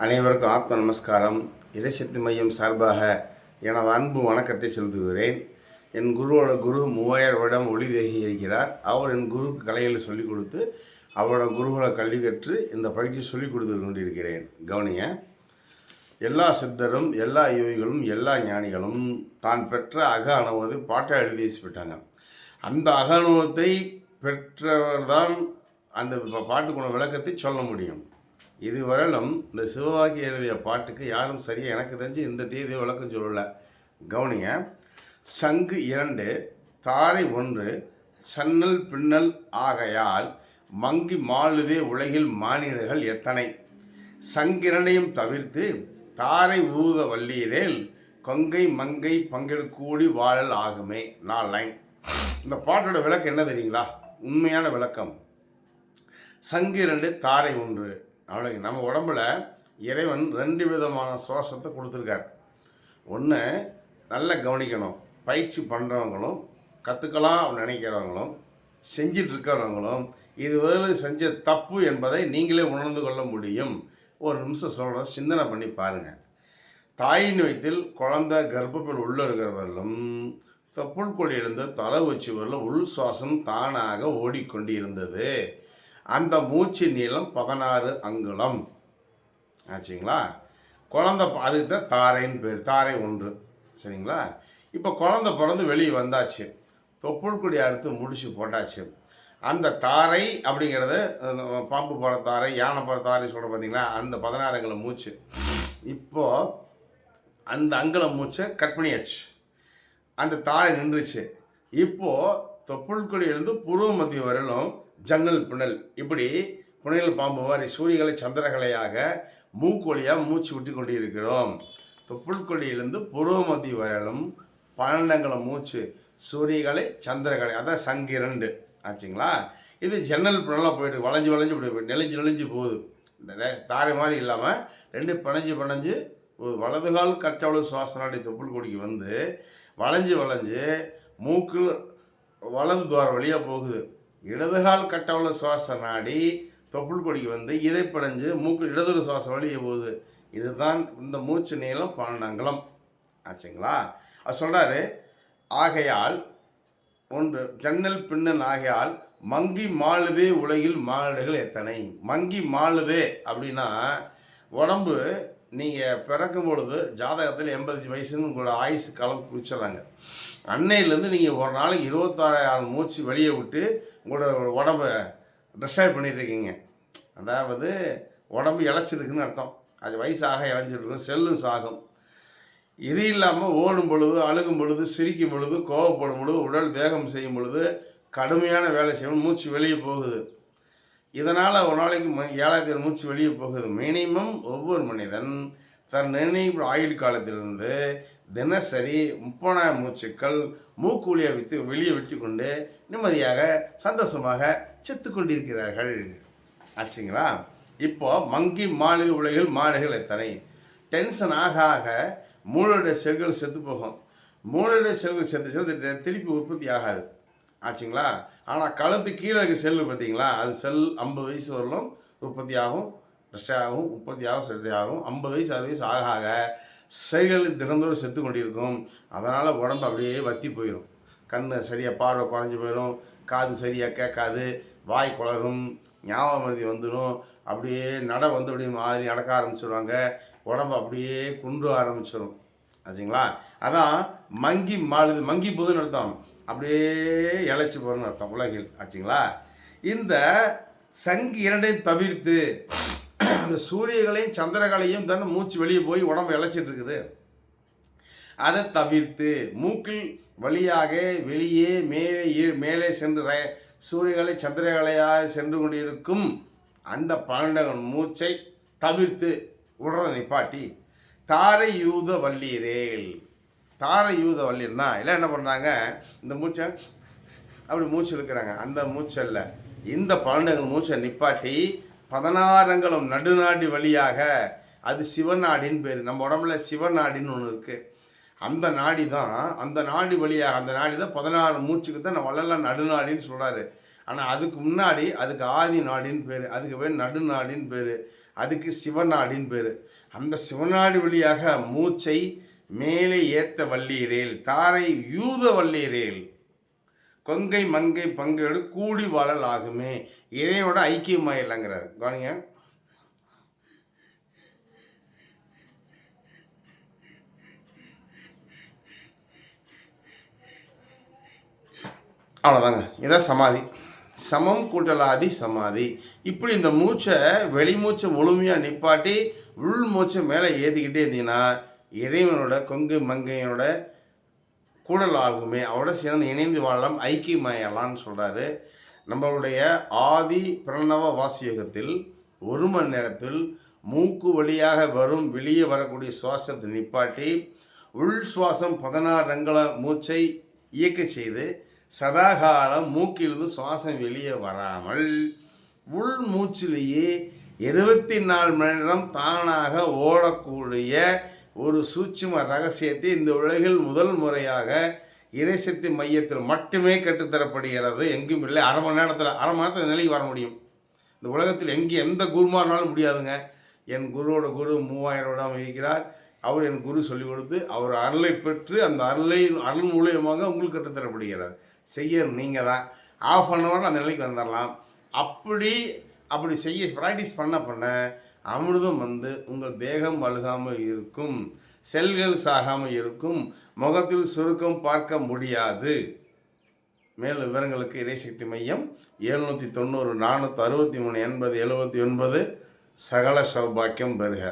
அனைவருக்கும் ஆப்த நமஸ்காரம். இறைசக்தி மையம் சார்பாக எனது அன்பு வணக்கத்தை செலுத்துகிறேன். என் குருவோட குரு மூவாயிரம் வருடம் ஒளி தேகி இருக்கிறார். அவர் என் குருக்கு கலைகளை சொல்லிக் கொடுத்து அவரோட குருகுல கல்வி கற்று இந்த பயிற்சியை சொல்லிக் கொடுத்து கொண்டிருக்கிறேன். கவனிய எல்லா சித்தரும் எல்லா யோகிகளும் எல்லா ஞானிகளும் தான் பெற்ற அக அனுபவத்தை பாட்டை எழுதி வச்சுட்டாங்க அந்த அக அனுபவத்தை பெற்றவர்தான் அந்த பாட்டுக்குள்ள விளக்கத்தை சொல்ல முடியும். இதுவரையிலும் இந்த சிவவாக்கி எழுதிய பாட்டுக்கு யாரும் சரியாக எனக்கு தெரிஞ்சு இந்த தேதியை விளக்கம் சொல்லலை. கவனிங்க. சங்கு இரண்டு தாரை ஒன்று சன்னல் பின்னல் ஆகையால் மங்கி மாளுதே உலகில் மானிடர்கள் எத்தனை? சங்கிரனையும் தவிர்த்து தாரை ஊத வள்ளியிலேல் கொங்கை மங்கை பங்கெடுக்கூடி வாழல் ஆகுமே. நான் லைன். இந்த பாட்டோட விளக்கம் என்ன தெரியுங்களா? உண்மையான விளக்கம். சங்கிரண்டு தாரை ஒன்று. அவ்வளோ நம்ம உடம்புல இறைவன் ரெண்டு விதமான சுவாசத்தை கொடுத்துருக்கார். ஒன்று நல்லா கவனிக்கணும். பயிற்சி பண்ணுறவங்களும் கற்றுக்கலாம் நினைக்கிறவங்களும் செஞ்சிட்டு இருக்கிறவங்களும் இதுவரை செஞ்ச தப்பு என்பதை நீங்களே உணர்ந்து கொள்ள முடியும். ஒரு நிமிஷம் சொல்கிற சிந்தனை பண்ணி பாருங்கள் தாயின் வயிற்றில் குழந்தை கர்ப்பப்பில் உள்ள இருக்கிறவர்களும் தொப்புள் கொடியிலிருந்து தலை வச்சு உள் சுவாசம் தானாக ஓடிக்கொண்டு இருந்தது அந்த மூச்சு நீளம் பதினாறு அங்குலம். ஆச்சுங்களா? குழந்தை அதுக்கு தான் தாரைன்னு பேர். தாரை ஒன்று. சரிங்களா? இப்போ குழந்தை பிறந்து வெளியே வந்தாச்சு. தொப்புள் குடி அறுத்து முடிச்சு போட்டாச்சு. அந்த தாரை அப்படிங்கிறது பாம்பு போகிற தாரை யானை போகிற தாரை சொல்கிற பார்த்தீங்களா அந்த பதினாறு அங்குல மூச்சு. இப்போது அந்த அங்குலம் மூச்சை கட் பண்ணியாச்சு. அந்த தாரை நின்றுச்சு. இப்போது தொப்புள் கொடியிலிருந்து புருவ மத்திய வரையிலும் ஜன்னல் புனல். இப்படி புனையல் பாம்பு மாதிரி சூரியகலை சந்திரகலையாக மூக்கொழியாக மூச்சு விட்டு கொண்டு இருக்கிறோம் தொப்புள் பூர்வ மத்திய வரையிலும் பன்னெண்டங்களை மூச்சு சூரியகலை சந்திரகலை அதான் சங்கு இரண்டு ஆச்சுங்களா? இது ஜன்னல் புனலாக போயிட்டு வளைஞ்சு வளைஞ்சு இப்படி நெளிஞ்சு நெளிஞ்சு போகுது. தாரை மாதிரி இல்லாமல் ரெண்டு பிணைஞ்சு பிணைஞ்சு ஒரு வலதுகால் கச்சவளவு சுவாச நாடி தொப்புள் கொடிக்கு வந்து வளைஞ்சு வளைஞ்சு மூக்கில் வலது துவாரம் வழியாக போகுது. இடதுகால் கட்டவள சுவாச நாடி தொப்புள் கொடிக்கு வந்து இதை படைஞ்சு மூக்கு இடது சுவாசம் வழியே போகுது. இதுதான் இந்த மூச்சு நீளம் பன்னெண்டங்குளம் ஆச்சுங்களா? அது சொல்கிறாரு ஆகையால் ஒன்று ஜன்னல் பின்னல் ஆகையால் மங்கி மாளுவே உலகில் மாளுகள் எத்தனை? மங்கி மாளுவே அப்படின்னா உடம்பு நீங்கள் பிறக்கும் பொழுது ஜாதகத்தில் எண்பத்தஞ்சு வயசுன்னு உங்களோட ஆயுசு காலம் குறிச்சிடுறாங்க அன்னையிலேருந்து நீங்கள் ஒரு நாளைக்கு இருபத்தாறாயிரம் மூச்சு வெளியே விட்டு உங்களோட உடம்பை டிஸ்டர்ப் பண்ணிகிட்ருக்கீங்க இருக்கீங்க அதாவது உடம்பு இழைச்சிருக்குன்னு அர்த்தம். அது வயசாக இழைஞ்சிருக்கும் செல்லும் சாகும். இது இல்லாமல் ஓடும் பொழுது அழுகும் பொழுது சிரிக்கும் பொழுது கோவப்படும் பொழுது உடல் வேகம் செய்யும் பொழுது கடுமையான வேலை செய்யணும் மூச்சு வெளியே போகுது. இதனால் ஒரு நாளைக்கு ஏழாயிரத்தி மூச்சு வெளியே போகுது. மினிமம் ஒவ்வொரு மனிதன் தன் நினைவு ஆயுள் காலத்திலிருந்து தினசரி முப்பதாயிரம் மூச்சுக்கள் மூக்கூலியை விட்டு வெளியே விட்டு கொண்டு நிம்மதியாக சந்தோஷமாக செத்து கொண்டிருக்கிறார்கள். ஆச்சுங்களா? இப்போது மங்கி மாளிகை உலகில் மாடுகள் எத்தனை? டென்ஷன் ஆக ஆக மூளையுடைய செல்கள் செத்து போகும். மூளையுடைய செல்கள் செத்து செத்து திருப்பி உற்பத்தி ஆகாது. ஆச்சுங்களா? ஆனால் கழுத்து கீழே இருக்க செல்லு பார்த்தீங்களா அது செல் ஐம்பது வயசு வரலும் உற்பத்தி ஆகும் ரெஸ்ட் ஆகும் உற்பத்தி ஆகும் செலுத்தி ஆகும். ஐம்பது வயசு அறுபது வயசு ஆக ஆக செல்கள் திறந்தோடு செத்து கொண்டிருக்கும். அதனால் உடம்பு அப்படியே வத்தி போயிடும் கண் சரியாக பார்வை குறைஞ்சி போயிடும் காது சரியாக கேட்காது. வாய் குளரும் ஞாபகம் மருதி வந்துடும் அப்படியே நட வந்து அப்படியே மாதிரி நடக்க ஆரம்பிச்சிடுவாங்க உடம்பு அப்படியே குண்டு ஆரம்பிச்சிடும் ஆச்சுங்களா? அதான் மங்கி மாழுது மங்கி புதுன்னு அர்த்தம். அப்படியே இழைச்சி போகிறன்னு அர்த்தம் உலகில். ஆச்சுங்களா? இந்த சங்கு இரண்டையும் தவிர்த்து அந்த சூரியகளையும் சந்திரகளையும் தானே மூச்சு வெளியே போய் உடம்பு இழைச்சிட்டு இருக்குது. அதை தவிர்த்து மூக்கில் வழியாக வெளியே மேலே மேலே சென்று சூரியகளை சந்திரகலையாக சென்று கொண்டிருக்கும் அந்த பன்னெண்டு மூச்சை தவிர்த்து உடனே நிப்பாட்டி தாரை யூத வள்ளீரேல். தார யூத வள்ளின்னா எல்லாம் என்ன பண்ணுறாங்க இந்த மூச்சை அப்படி மூச்சு இழுக்கிறாங்க. அந்த மூச்சல்ல இந்த பன்னெண்டு மூச்சை நிப்பாட்டி பதினாறங்களும் நடுநாடி வழியாக அது சிவநாடின்னு பேர். நம்ம உடம்புல சிவநாடின்னு ஒன்று இருக்குது அந்த நாடி தான் அந்த நாடி வழியாக அந்த நாடி தான் பதினாறு மூச்சுக்கு தான் நான் வள்ளலார் நடுநாடின்னு சொல்கிறாரு ஆனால் அதுக்கு முன்னாடி அதுக்கு ஆதி நாடின்னு பேர். அதுக்கு பேர் நடுநாடின்னு பேர். அதுக்கு சிவநாடின்னு பேர். அந்த சிவநாடி வழியாக மூச்சை மேலே ஏத்த வல்லீரேல் தாரை யூத வல்லீரேல் கொங்கை மங்கை பங்கையோடு கூடி வாழல் ஆகுமே. இறைவனோட ஐக்கியமாக இல்லைங்கிறார் கவனிங்க. அவ்வளோதாங்க இதான் சமாதி. சமம் கூட்டலாதி சமாதி. இப்படி இந்த மூச்சை வெளிமூச்சை முழுமையாக நிப்பாட்டி உள் மூச்சை மேலே ஏற்றிக்கிட்டே இருந்தீங்கன்னா இறைவனோட கொங்கு மங்கையோட கூடல் ஆகுமே அவரோட சேர்ந்து இணைந்து வாழலாம் ஐக்கியமயலாம்னு சொல்கிறாரு நம்மளுடைய ஆதி பிரணவ வாசியகத்தில் ஒரு மணி நேரத்தில் மூக்கு வழியாக வரும் வெளியே வரக்கூடிய சுவாசத்தை நிப்பாட்டி உள் சுவாசம் பதினாறு ரங்கள மூச்சை இயக்க செய்து சதாகாலம் மூக்கிலிருந்து சுவாசம் வெளியே வராமல் உள் மூச்சிலேயே இருபத்தி நாலு மணி நேரம் தானாக ஓடக்கூடிய ஒரு சூட்சும ரகசியத்தை இந்த உலகில் முதல் முறையாக இறைசக்தி மையத்தில் மட்டுமே கற்றுத்தரப்படுகிறது எங்கும் இல்லை. அரை மணி நேரத்தில் அரை மணி நேரத்தில் நிலைக்கு வர முடியும். இந்த உலகத்தில் எங்கே எந்த குருமானாலும் முடியாதுங்க. என் குருவோட குரு மூவாயிரம் விடாமல் இருக்கிறார் அவர் என் குரு சொல்லிக் கொடுத்து அவர் அருளை பெற்று அந்த அருளை அருள் மூலியமாக உங்களுக்கு கற்றுத்தரப்படுகிறார் செய்ய நீங்கள் தான். ஆஃப் அன் ஹவரில் அந்த நிலைக்கு வந்துடலாம். அப்படி அப்படி செய்ய ப்ராக்டிஸ் பண்ண பண்ண அமிர்தம் வந்து உங்கள் தேகம் அழுகாமல் இருக்கும் செல்கள் சாகாமல் இருக்கும் முகத்தில் சுருக்கம் பார்க்க முடியாது. மேல் விவரங்களுக்கு இறைசக்தி மையம் எழுநூற்றி தொண்ணூறு நானூற்றி அறுபத்தி மூணு எண்பது எழுபத்தி ஒன்பது சகல சௌபாக்கியம் பெறுக.